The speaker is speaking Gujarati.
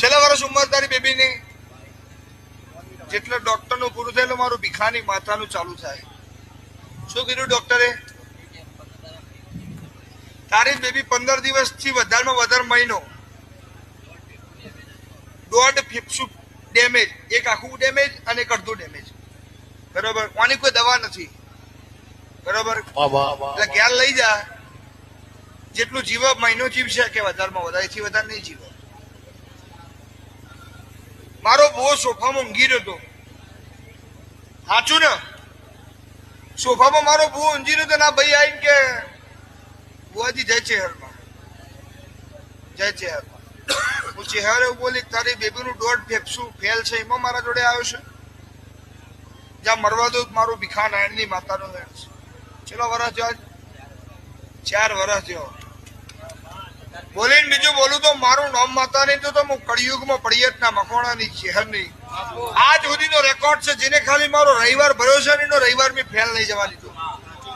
છેલ્લા વર્ષ ઉંમર તારી બેબીની જેટલો ડોક્ટરનું પૂરું થયેલું મારું ભીખાની માથાનું ચાલુ થાય. શું કીધું ડોક્ટરે? તારી બેબી પંદર દિવસથી વધારેમાં વધારે મહિનો. દોઢ ફેફસું ડેમેજ એક આખું ડેમેજ અને એક અડધું ડેમેજ બરોબર? આની કોઈ દવા નથી. બરોબર? એટલે ઘેર લઈ જા. જેટલું જીવ મહિનો જીવશે કે વધારેમાં વધારે થી વધારે નહીં જીવે. મારો બહુ સોફામાં ઊંઘી રહ્યો સાચું ને? સોફામાં મારો બહુ ઊંઘી રહ્યો ના ભાઈ આવીને કે, બુઆજી, જય ચેહરમાં જય ચેહરમાં હું ચેહર બોલી, તારી બેબીનું દોઢ ફેફસું ફેલ છે, એમાં મારા જોડે આવ્યો છે? જ્યાં મરવા દઉં મારું ભીખા નારાયણની માતાનો છે. ચલો વરસ થયો, ચાર વરસ થયો. બોલીને બીજું બોલું તો મારું નામ માતા નહીં તો હું કળિયુગમાં પડિયતના મકોણાની ચેહરની આજ સુધીનો રેકોર્ડ છે, જેને ખાલી મારો રવિવાર ભર્યો છે એનો રવિવાર મેં ફેલ નહીં જવા દીધો.